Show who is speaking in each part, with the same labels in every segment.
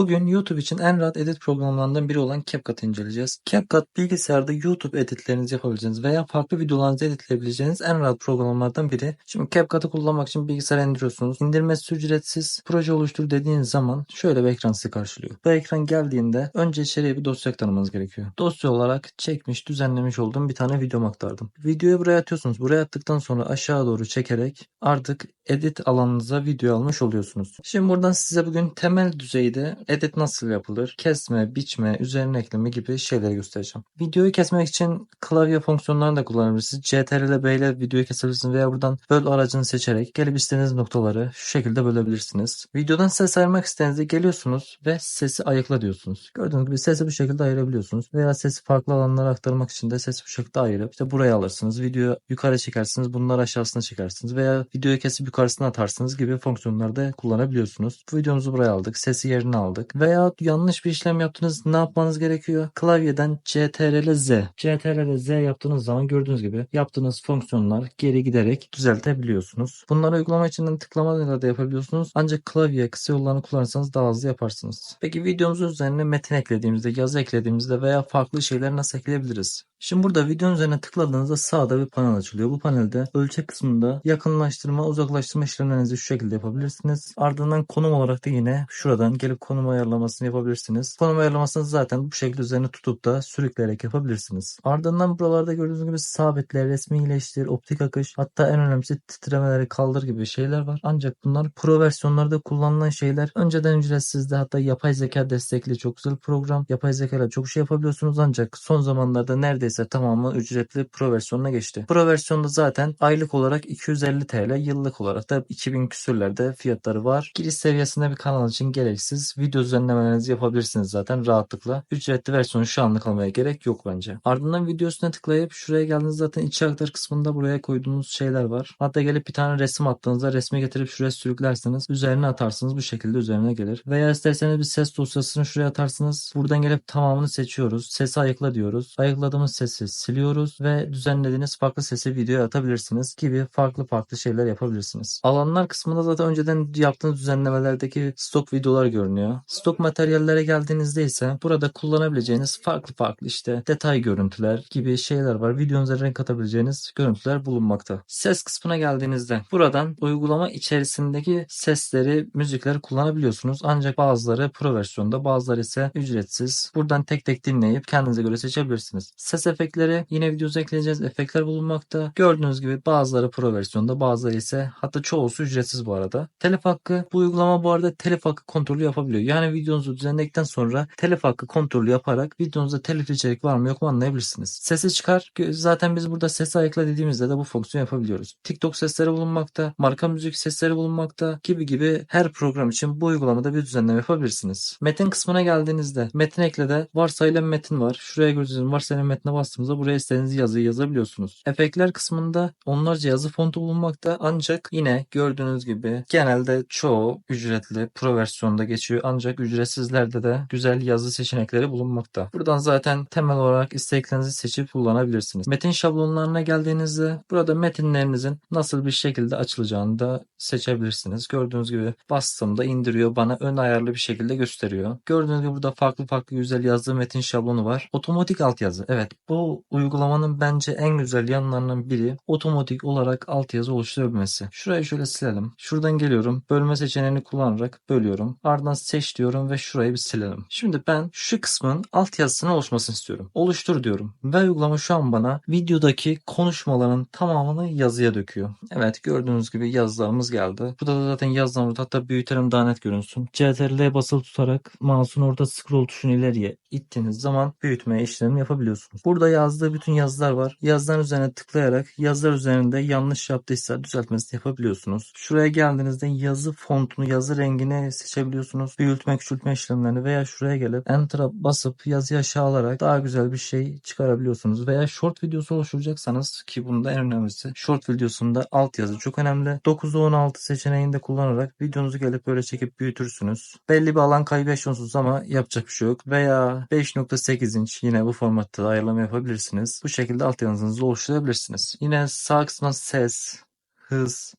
Speaker 1: Bugün YouTube için en rahat edit programlarından biri olan CapCut'ı inceleyeceğiz. CapCut bilgisayarda YouTube editlerinizi yapabileceğiniz veya farklı videolarınızı editleyebileceğiniz en rahat programlardan biri. Şimdi CapCut'ı kullanmak için bilgisayara indiriyorsunuz. İndirmesi ücretsiz. Proje oluştur dediğiniz zaman şöyle bir ekran sizi karşılıyor. Bu ekran geldiğinde önce içeriye bir dosya aktarmanız gerekiyor. Dosya olarak çekmiş, düzenlemiş olduğum bir tane videom aktardım. Videoyu buraya atıyorsunuz. Buraya attıktan sonra aşağı doğru çekerek artık edit alanınıza video almış oluyorsunuz. Şimdi buradan size bugün temel düzeyde edit nasıl yapılır, kesme, biçme, üzerine ekleme gibi şeyleri göstereceğim. Videoyu kesmek için klavye fonksiyonlarını da kullanabilirsiniz. CTRL B ile videoyu kesebilirsiniz veya buradan böl aracını seçerek gelip istediğiniz noktaları şu şekilde bölebilirsiniz. Videodan ses ayırmak istediğinizde geliyorsunuz ve sesi ayıkla diyorsunuz. Gördüğünüz gibi sesi bu şekilde ayırabiliyorsunuz. Veya sesi farklı alanlara aktarmak için de sesi bu şekilde ayırıp işte buraya alırsınız. Videoyu yukarı çekersiniz. Bunları aşağısına çekersiniz. Veya videoyu kesip yukarısına atarsınız gibi fonksiyonlarda kullanabiliyorsunuz. Bu videomuzu buraya aldık. Sesi yerine aldık. Veya yanlış bir işlem yaptınız. Ne yapmanız gerekiyor? Klavyeden CTRL Z. CTRL Z yaptığınız zaman gördüğünüz gibi yaptığınız fonksiyonlar geri giderek düzeltebiliyorsunuz. Bunları uygulama içinden tıklamalarla da yapabiliyorsunuz. Ancak klavye kısa yollarını kullanırsanız daha hızlı yaparsınız. Peki videomuzun üzerine metin eklediğimizde, yazı eklediğimizde veya farklı şeyler nasıl ekleyebiliriz? Şimdi burada videonun üzerine tıkladığınızda sağda bir panel açılıyor. Bu panelde ölçek kısmında yakınlaştırma, uzaklaştırma işlemlerinizi şu şekilde yapabilirsiniz. Ardından konum olarak da yine şuradan gelip konum ayarlamasını yapabilirsiniz. Konum ayarlamasını zaten bu şekilde üzerine tutup da sürükleyerek yapabilirsiniz. Ardından buralarda gördüğünüz gibi sabitler, resmi iyileştir, optik akış hatta en önemlisi titremeleri kaldır gibi şeyler var. Ancak bunlar pro versiyonlarda kullanılan şeyler. Önceden ücretsizdi hatta yapay zeka destekli çok güzel program. Yapay zeka ile çok şey yapabiliyorsunuz ancak son zamanlarda neredeyse tamamı ücretli pro versiyonuna geçti. Pro versiyonda zaten aylık olarak 250 TL, yıllık olarak da 2000 küsürlerde fiyatları var. Giriş seviyesinde bir kanal için gereksiz. Video düzenlemelerinizi yapabilirsiniz zaten rahatlıkla. Ücretli versiyonu şu anlık almaya gerek yok bence. Ardından video üstüne tıklayıp şuraya geldiğiniz zaten içi aktar kısmında buraya koyduğunuz şeyler var. Hatta gelip bir tane resim attığınızda resmi getirip şuraya sürüklerseniz üzerine atarsınız bu şekilde üzerine gelir. Veya isterseniz bir ses dosyasını şuraya atarsınız. Buradan gelip tamamını seçiyoruz. Sesi ayıkla diyoruz. Ayıkladığımız sesi siliyoruz ve düzenlediğiniz farklı sesi videoya atabilirsiniz gibi farklı farklı şeyler yapabilirsiniz. Alanlar kısmında zaten önceden yaptığınız düzenlemelerdeki stok videolar görünüyor. Stok materyallere geldiğinizde ise burada kullanabileceğiniz farklı farklı işte detay görüntüler gibi şeyler var. Videonuza renk atabileceğiniz görüntüler bulunmakta. Ses kısmına geldiğinizde buradan uygulama içerisindeki sesleri, müzikleri kullanabiliyorsunuz. Ancak bazıları pro versiyonda bazıları ise ücretsiz. Buradan tek tek dinleyip kendinize göre seçebilirsiniz. Ses efektleri yine videoza ekleyeceğiz efektler bulunmakta. Gördüğünüz gibi bazıları pro versiyonda bazıları ise hatta çoğusu ücretsiz bu arada. Telif hakkı bu uygulama bu arada telif hakkı kontrolü yapabiliyor. Yani videonuzu düzenledikten sonra telif hakkı kontrolü yaparak videonuzda telif içerik var mı yok mu anlayabilirsiniz. Sesi çıkar. Zaten biz burada sesi ayıkla dediğimizde de bu fonksiyonu yapabiliyoruz. TikTok sesleri bulunmakta, marka müzik sesleri bulunmakta gibi gibi her program için bu uygulamada bir düzenleme yapabilirsiniz. Metin kısmına geldiğinizde metin eklede varsayılan metin var. Şuraya gördüğünüz varsayılan metne bastığımızda buraya istediğiniz yazıyı yazabiliyorsunuz. Efektler kısmında onlarca yazı fontu bulunmakta ancak yine gördüğünüz gibi genelde çoğu ücretli pro versiyonda geçiyor ancak ücretsizlerde de güzel yazı seçenekleri bulunmakta. Buradan zaten temel olarak isteklerinizi seçip kullanabilirsiniz. Metin şablonlarına geldiğinizde burada metinlerinizin nasıl bir şekilde açılacağını da seçebilirsiniz. Gördüğünüz gibi bastığımda indiriyor bana ön ayarlı bir şekilde gösteriyor. Gördüğünüz gibi burada farklı farklı güzel yazdığı metin şablonu var. Otomatik altyazı. Evet bu uygulamanın bence en güzel yanlarından biri otomatik olarak altyazı oluşturabilmesi. Şurayı şöyle silelim. Şuradan geliyorum. Bölme seçeneğini kullanarak bölüyorum. Ardından seç diyorum ve şurayı bir silelim. Şimdi ben şu kısmın altyazısının oluşmasını istiyorum. Oluştur diyorum. Ve uygulama şu an bana videodaki konuşmaların tamamını yazıya döküyor. Evet gördüğünüz gibi yazılarımız geldi. Burada da zaten yazılarımız hatta büyütelim daha net görünsün. CTRL'ye basılı tutarak mouse'un orada scroll tuşunu ileriye ittiğiniz zaman büyütme işlemini yapabiliyorsunuz. Burada yazdığı bütün yazılar var. Yazıların üzerine tıklayarak yazılar üzerinde yanlış yaptıysa düzeltmesini yapabiliyorsunuz. Şuraya geldiğinizde yazı fontunu, yazı rengini seçebiliyorsunuz. Büyütme, küçültme işlemlerini veya şuraya gelip Enter'a basıp yazıyı aşağı alarak daha güzel bir şey çıkarabiliyorsunuz. Veya short videosu oluşturacaksanız ki bunda en önemlisi short videosunda alt yazı çok önemli. 9'da 16 seçeneğinde kullanarak videonuzu gelip böyle çekip büyütürsünüz. Belli bir alan kaybı ama yapacak bir şey yok. Veya 5.8 inç yine bu formatta ayarlama yapabilirsiniz. Bu şekilde alt yazınızı oluşturabilirsiniz. Yine sağ kısmına ses, hız,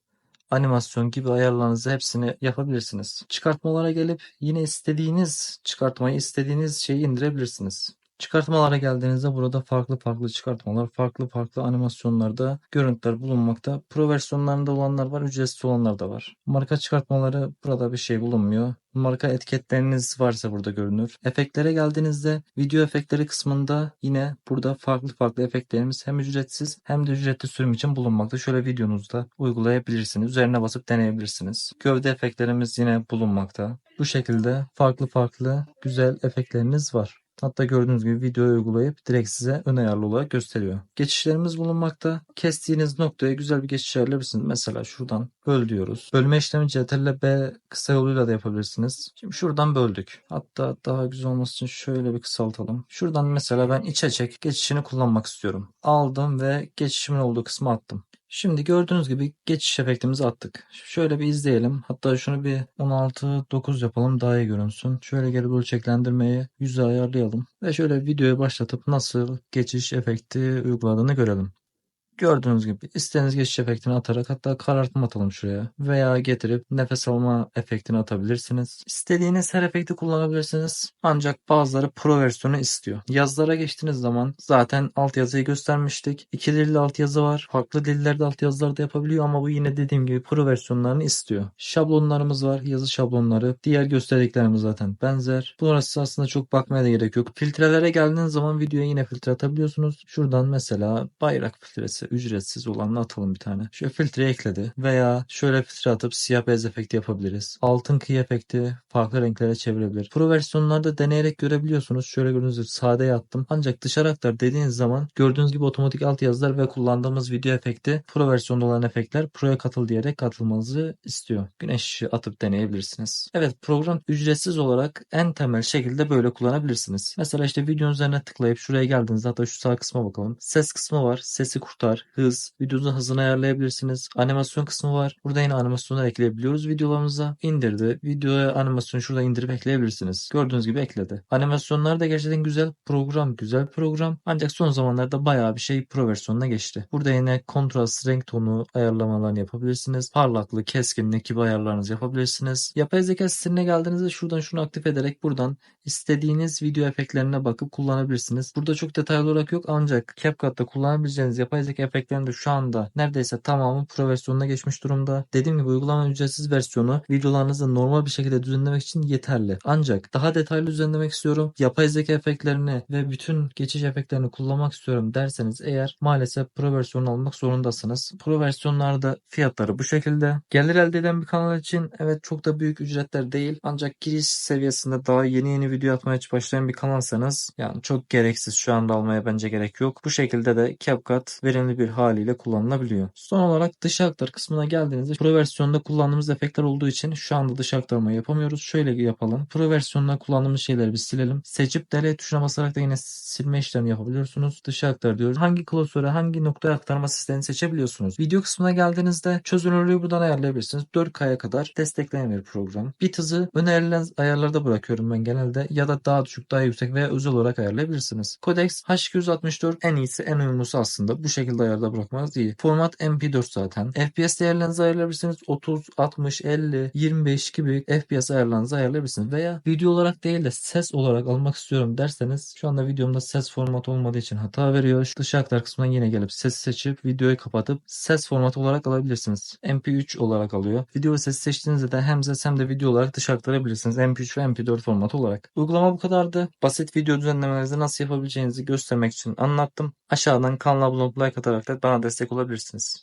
Speaker 1: animasyon gibi ayarlarınızı hepsini yapabilirsiniz. Çıkartmalara gelip yine istediğiniz çıkartmayı istediğiniz şeyi indirebilirsiniz. Çıkartmalara geldiğinizde burada farklı farklı çıkartmalar, farklı farklı animasyonlarda görüntüler bulunmakta. Pro versiyonlarında olanlar var, ücretsiz olanlar da var. Marka çıkartmaları burada bir şey bulunmuyor. Marka etiketleriniz varsa burada görünür. Efektlere geldiğinizde video efektleri kısmında yine burada farklı farklı efektlerimiz hem ücretsiz hem de ücretli sürüm için bulunmakta. Şöyle videonuzda uygulayabilirsiniz. Üzerine basıp deneyebilirsiniz. Gövde efektlerimiz yine bulunmakta. Bu şekilde farklı farklı güzel efektleriniz var. Hatta gördüğünüz gibi videoyu uygulayıp direkt size ön ayarlı olarak gösteriyor. Geçişlerimiz bulunmakta. Kestiğiniz noktaya güzel bir geçiş ayarlayabilirsiniz. Mesela şuradan böl diyoruz. Bölme işlemi CTRL B kısa yoluyla da yapabilirsiniz. Şimdi şuradan böldük. Hatta daha güzel olması için şöyle bir kısaltalım. Şuradan mesela ben içe çek geçişini kullanmak istiyorum. Aldım ve geçişimin olduğu kısmı attım. Şimdi gördüğünüz gibi geçiş efektimizi attık. Şöyle bir izleyelim. Hatta şunu bir 16-9 yapalım daha iyi görünsün. Şöyle geri ölçeklendirmeyi 100'e ayarlayalım. Ve şöyle videoyu başlatıp nasıl geçiş efekti uyguladığını görelim. Gördüğünüz gibi istediğiniz geçiş efektini atarak hatta karartma atalım şuraya. Veya getirip nefes alma efektini atabilirsiniz. İstediğiniz her efekti kullanabilirsiniz. Ancak bazıları pro versiyonu istiyor. Yazılara geçtiğiniz zaman zaten altyazıyı göstermiştik. İki dilli altyazı var. Farklı dillerde altyazılar da yapabiliyor ama bu yine dediğim gibi pro versiyonlarını istiyor. Şablonlarımız var. Yazı şablonları. Diğer gösterdiklerimiz zaten benzer. Burası aslında çok bakmaya da gerek yok. Filtrelere geldiğiniz zaman videoya yine filtre atabiliyorsunuz. Şuradan mesela bayrak filtresi ücretsiz olanını atalım bir tane. Şu filtre ekledi. Veya şöyle filtre atıp siyah beyaz efekti yapabiliriz. Altın kıyı efekti farklı renklere çevirebilir. Pro versiyonlarda deneyerek görebiliyorsunuz. Şöyle gördüğünüz gibi sade yattım. Ancak dışarı aktar dediğiniz zaman gördüğünüz gibi otomatik alt yazılar ve kullandığımız video efekti Pro versiyonda olan efektler Pro'ya katıl diyerek katılmanızı istiyor. Güneş atıp deneyebilirsiniz. Evet program ücretsiz olarak en temel şekilde böyle kullanabilirsiniz. Mesela işte videonun üzerine tıklayıp şuraya geldiğinizde hatta şu sağ kısma bakalım. Ses kısmı var. Sesi kurtar, hız, videonun hızını ayarlayabilirsiniz. Animasyon kısmı var. Burada yine animasyonlar ekleyebiliyoruz videolarımıza. İndirdi. Videoya animasyonu şurada indirip ekleyebilirsiniz. Gördüğünüz gibi ekledi. Animasyonlar da gerçekten güzel program. Güzel program. Ancak son zamanlarda bayağı bir şey pro versiyonuna geçti. Burada yine kontrast, renk tonu ayarlamalarını yapabilirsiniz. Parlaklık, keskinlik gibi ayarlarınızı yapabilirsiniz. Yapay zeka siteline geldiğinizde şuradan şunu aktif ederek buradan istediğiniz video efektlerine bakıp kullanabilirsiniz. Burada çok detaylı olarak yok ancak CapCut'ta kullanabileceğiniz yapay zeka efektlerinin de şu anda neredeyse tamamı pro versiyonuna geçmiş durumda. Dediğim gibi uygulamanın ücretsiz versiyonu videolarınızı normal bir şekilde düzenlemek için yeterli. Ancak daha detaylı düzenlemek istiyorum. Yapay zeka efektlerini ve bütün geçiş efektlerini kullanmak istiyorum derseniz eğer maalesef pro versiyonu almak zorundasınız. Pro versiyonlarda fiyatları bu şekilde. Gelir elde eden bir kanal için evet çok da büyük ücretler değil. Ancak giriş seviyesinde daha yeni yeni video atmaya başlayan bir kanalsanız yani çok gereksiz şu anda almaya bence gerek yok. Bu şekilde de CapCut verimli bir haliyle kullanılabiliyor. Son olarak dış aktar kısmına geldiğinizde Pro versiyonda kullandığımız efektler olduğu için şu anda dış aktarma yapamıyoruz. Şöyle yapalım. Pro versiyonda kullandığımız şeyleri bir silelim. Seçip delete tuşuna basarak da yine silme işlemi yapabiliyorsunuz. Dışa aktar diyoruz. Hangi klasöre hangi noktaya aktarma sistemini seçebiliyorsunuz. Video kısmına geldiğinizde çözünürlüğü buradan ayarlayabilirsiniz. 4K'ya kadar destekleyen bir program. Bit hızı önerilen ayarlarda bırakıyorum ben genelde ya da daha düşük daha yüksek veya özel olarak ayarlayabilirsiniz. Codex H264 en iyisi en uyumlusu aslında. Bu şekilde ayarda bırakmanız iyi. Format MP4 zaten. FPS değerlerinizi ayarlayabilirsiniz. 30, 60, 50, 25 gibi FPS ayarlarınızı ayarlayabilirsiniz. Veya video olarak değil de ses olarak almak istiyorum derseniz şu anda videomda ses formatı olmadığı için hata veriyor. Dış aktar kısmına yine gelip ses seçip videoyu kapatıp ses formatı olarak alabilirsiniz. MP3 olarak alıyor. Video sesi seçtiğinizde de hem ses hem de video olarak dış aktarabilirsiniz. MP3 ve MP4 formatı olarak. Uygulama bu kadardı. Basit video düzenlemelerinizi nasıl yapabileceğinizi göstermek için anlattım. Aşağıdan kanala abone olup like atarak da bana destek olabilirsiniz.